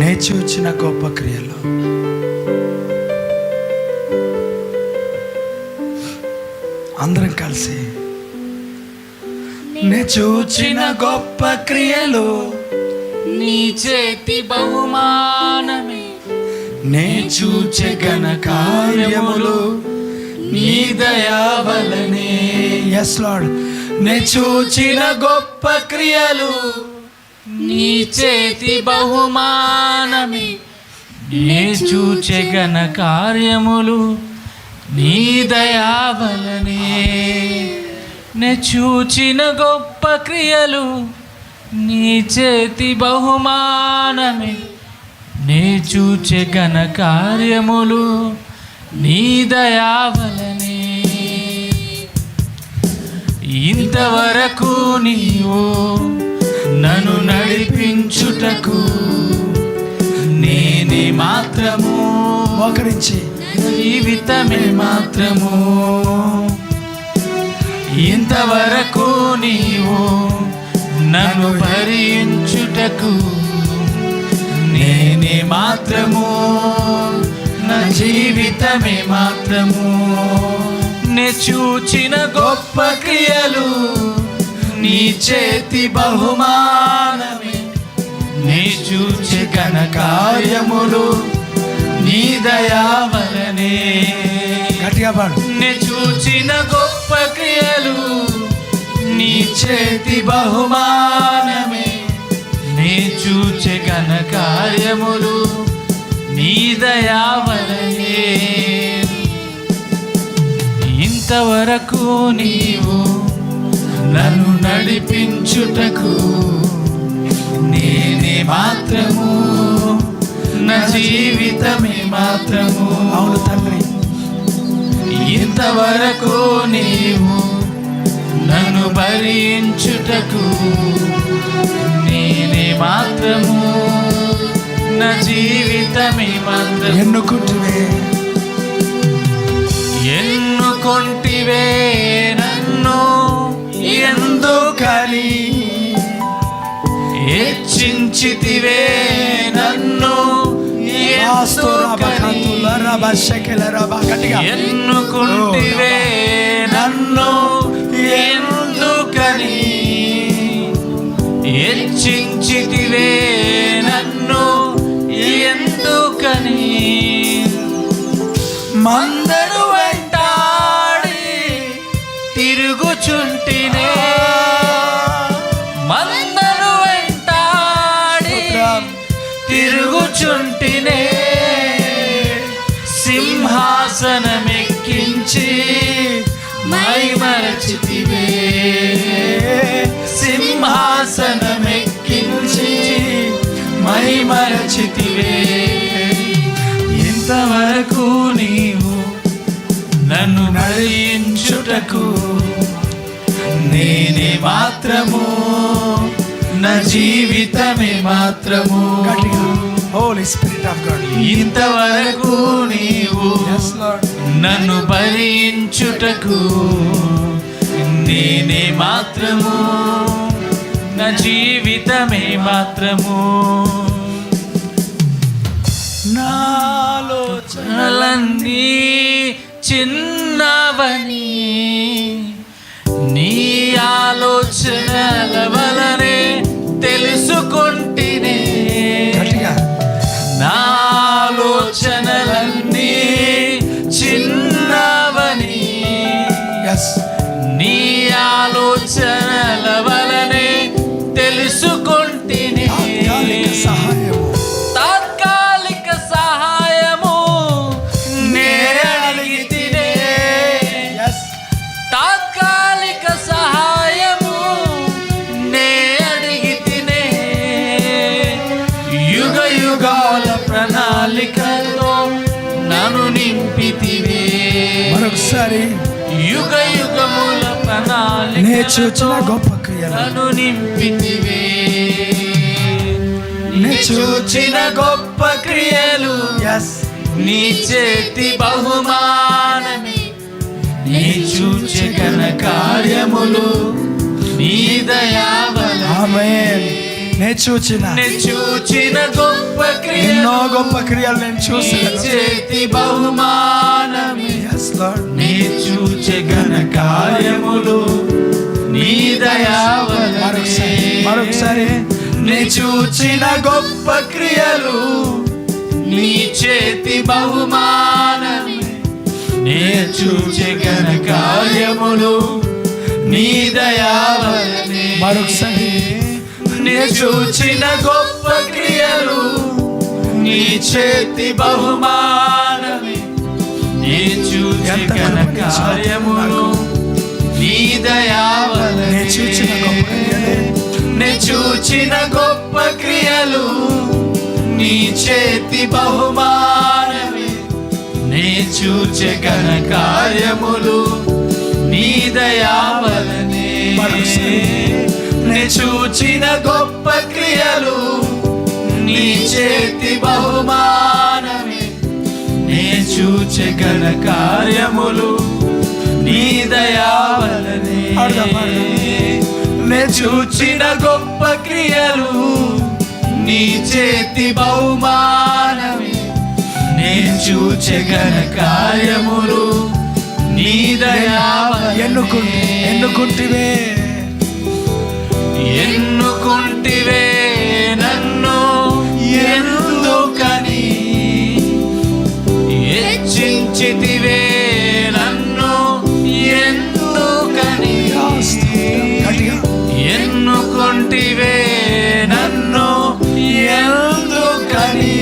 నే చూచిన గొప్ప క్రియలు. అందరం కలిసి నే చూచిన గొప్ప క్రియలు. నీ చేతి బహుమానమే. నే చూచే ఘన కార్యములు నీ దయా వలనే. ఎస్ లార్డ్ నే చూచిన గొప్ప క్రియలు నీ చేతి బహుమానమే. నే చూచె కార్యములు నీ దయావలనే నే చూచిన గొప్ప క్రియలు నీ చేతి బహుమానమే. నే చూచె ఘన కార్యములు నీ దయావలనే ఇంతవరకు నీవు నన్ను నడిపించుటకు నేనే మాత్రము. మోకరించి. జీవితమే మాత్రము. ఇంతవరకు నీవు నన్ను భరించుటకు నేనే మాత్రము. నా జీవితమే మాత్రము. నే చూచిన గొప్ప క్రియలు నీ చేతి బహుమానమే. నీ చూచే ఘన కార్యములు నీ దయావలనే. గట్టిగా పాడు. నే చూచిన గొప్ప క్రియలు నీ చేతి బహుమానమే. నీ చూచే ఘన కార్యములు నీ దయావలనే. ఇంతవరకు నీవు నన్ను నడిపించుటకు నేనే మాత్రము. నా జీవితమే మాత్రము. అవును తండ్రి. ఇంతవరకు నీవు నన్ను భరించుటకు నేనే మాత్రము. నా జీవితమే మాత్రము. ఎన్నుకుంటువే? ఎన్నుకొంటివే నన్ను? ఎందుకని హెచ్చించితివే నన్ను? ఎన్నుకుంటివే నన్ను? ఎందుకని హెచ్చించితివే నన్ను? ఎందుకని? మందరు సింహాసనమెక్కించి మై మరచితివే. సింహాసనమెక్కించి మై మరచితివే. ఇంతవరకు నీవు నన్ను నడియించుటకు నేనే మాత్రము నా జీవితమే మాత్రము. హోలీ స్పిరిట్ ఆఫ్ గాడ్ ఇంతవరకు నీవు నన్ను భరించుటకు నేనే మాత్రము. నా జీవితమే మాత్రము. నాలోచనలన్నీ చిన్నవని నీ ఆలోచనల వలనే యుగ యుగముల ప్రణాళిక చూచిన గొప్ప క్రియలు. నన్ను నింపితివే. నే చూచిన గొప్ప క్రియలు. నీ చేతి బహుమానమే. నీ చూచే ఘన కార్యములు. నీ దయావల ఆమేన్. నే చూచిన నే చూచిన గొప్ప ఎన్నో క్రియలు. గొప్ప క్రియలు నేను చూసాను చేతి బహుమానమే Yes, Lord. నీ చూచే ఘన కార్యములు నీ మరొకసారి దయావలనే మరొకసారి నీ చూచిన గొప్ప క్రియలు నీ చేతి బహుమానమే నే చూచే ఘన కార్యములు నీ దయావలనే మరొకసారి నీ చూచిన గొప్ప క్రియలు నీ చేతి బహుమానమే నీ చూచే ఎంత కార్యములు నీ దయావలనే నే చూచిన గొప్ప క్రియలే. నే చూచిన గొప్ప క్రియలు. నీ చేతి బహుమానమే. నే చూచే ఘన కార్యములు. నీ దయావలనే. నే చూచిన గొప్ప క్రియలు. నీ చేతి బహుమానమే నే చూచే ఘన కార్యములు నీ దయావలనే. నే చూచిన గొప్ప క్రియలు నీ చేతి బహుమానమే. నే చూచే ఘన కార్యములు నీ దయావలనే ఎన్నుకుంటే ఎన్నుకుంటివే? ఎన్నుకుంటివే నన్ను? ఎందుకని హెచ్చించితివే నన్ను ఎందుకని ఎన్నుకుంటివే నన్ను ఎందుకని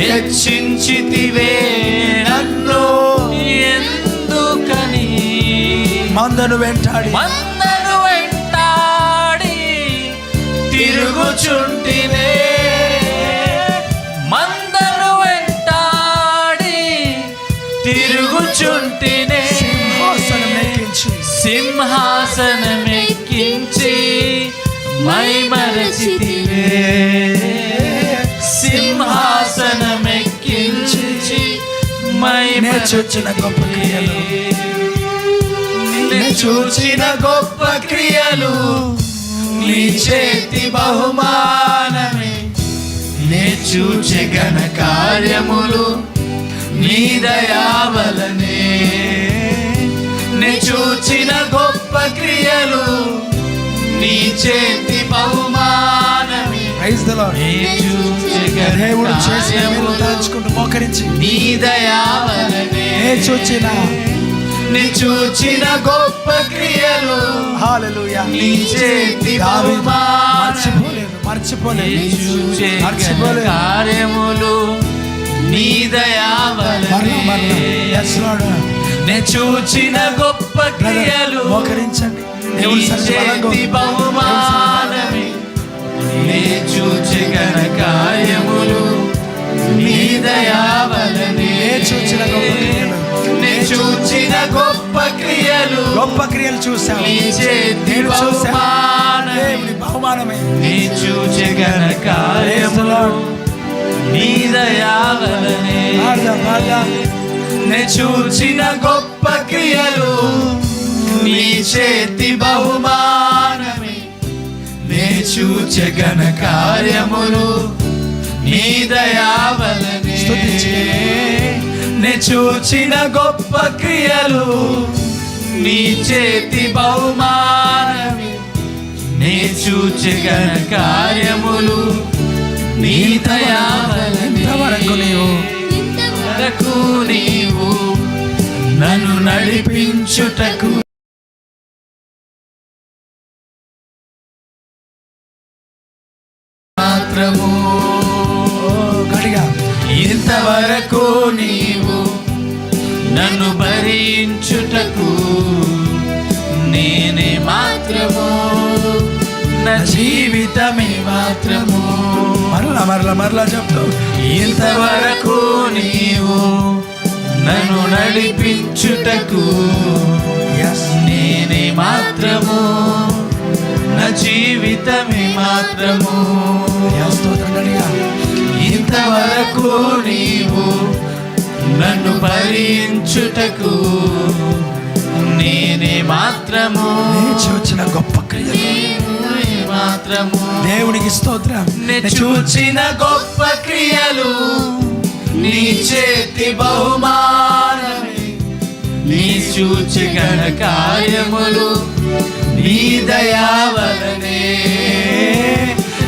హెచ్చించితివే నన్ను ఎందుకని మందను వెంటాడి. చూచిన గొప్ప క్రియలు. చూచిన గొప్ప క్రియలు. నీ చేతి బహుమానమే. నే చూచే ఘన కార్యములు నీ దయావలనే. నే చూచిన గొప్ప క్రియలు నీ చేతి దేవుడు చేసిన మేలు దాచుకుంటూ మోకరించి. నీ దయావలనే నే చూచిన? నీ చూచిన గొప్ప క్రియలు హల్లెలూయా నీ చేతి మర్చిపోలేదు మర్చిపోలేదు. మర్చిపోలేదు. కార్యములు నీ దయావలనే. నే చూచిన గొప్ప క్రియలు మోకరించండి. దేవుని సన్నిధిలో చేతి బహుమానమే. నే చూచే ఘన కార్యములు నీ దయావలనే నే చూచిన గొప్ప క్రియలు. నే చూచిన గొప్ప క్రియలు. గొప్ప క్రియలు చూసావు నీ చేతి నేను చూసా బహుమానమే. నీ చూచే దయావలనే. చూచిన గొప్ప క్రియలు నీ చేతి బహుమానమే నే చూచే ఘన కార్యములు నీ దయావలనే. నే చూచిన గొప్ప క్రియలు నీ చేతి బహుమానమే. నే చూచే ఘన కార్యములు నీ దయావలనే. ఇంతవరకు నీవు వరకు నీవు నన్ను నడిపించుటకు మాత్రము ఇంతవరకు నీవు నన్ను భరించుటకు నేనే మాత్రము. నా జీవితమే మాత్రము. మరలా మరలా మరలా చెప్తూ ఇంతవరకు నీవు నన్ను నడిపించుటకు నేనే మాత్రము. జీవితమే మాత్రము. ఇంతవరకు నీవు నన్ను భరించుటకు నేనే మాత్రము. చూచిన గొప్ప క్రియలు. నీవే మాత్రము. దేవునికి స్తోత్రం. చూచిన గొప్ప క్రియలు నీ చేతి బహుమానమే. నీ చూచి కార్యములు నీ దయావలనే.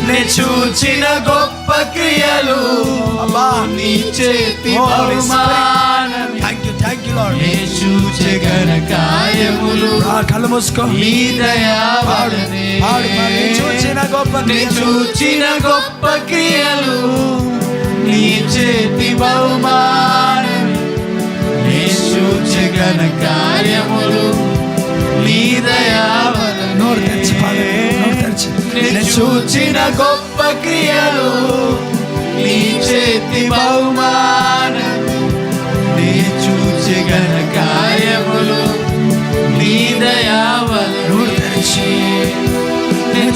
నే చూచిన గొప్ప క్రియలు అబ్బా. నీ చేతి Oh, నీ చూచి కార్యములు కళ్ళు మూసుకో. దయావలనే. చూచిన గొప్ప నీ క్రియలు. చూచిన గొప్ప క్రియలు నీ చేతి బహుమానమే. నీ చూచగల కార్యములు నీ దయావలనే. నోరు తెరిచి నోరు చూచిన గొప్ప క్రియలు నీ చేతి బహుమానమే నీ చూచగల కార్యములు నీ దయావలనే నోరు తెరిచి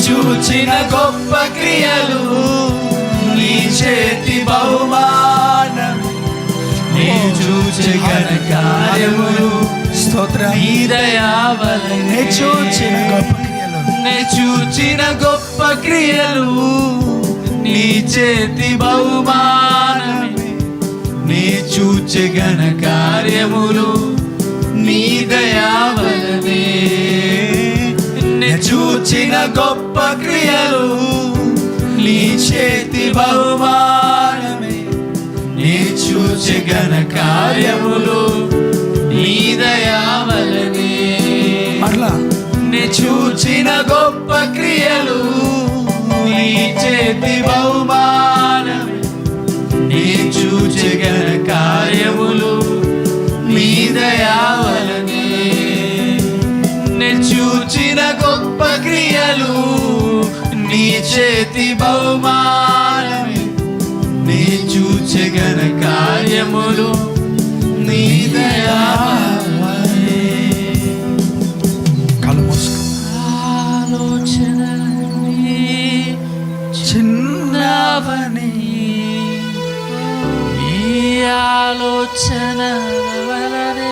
చూచిన గొప్ప క్రియలు నీ చేతి బహుమానం నీ చూచగల కార్యములు స్తోత్రం నీ దయావలనే నే చూచిన గొప్ప నిన్నే నే చూచిన గొప్ప క్రియలు నీ చేతి బహుమానమే. నీ చూచగన కార్యములు నీ దయావలనే. నే చూచిన గొప్ప క్రియలు నీ చేతి బహుమానమే. నీ చూచగన కార్యములు నీ దయావలనే. మరలా చూచిన గొప్ప క్రియలు నీ చేతి బహుమానం నీ చూచగల కార్యములు నీ దయావలనే. నే చూచిన గొప్ప క్రియలు నీ చేతి బహుమానమే. నీ చూచగల కార్యములు నీ దయా sana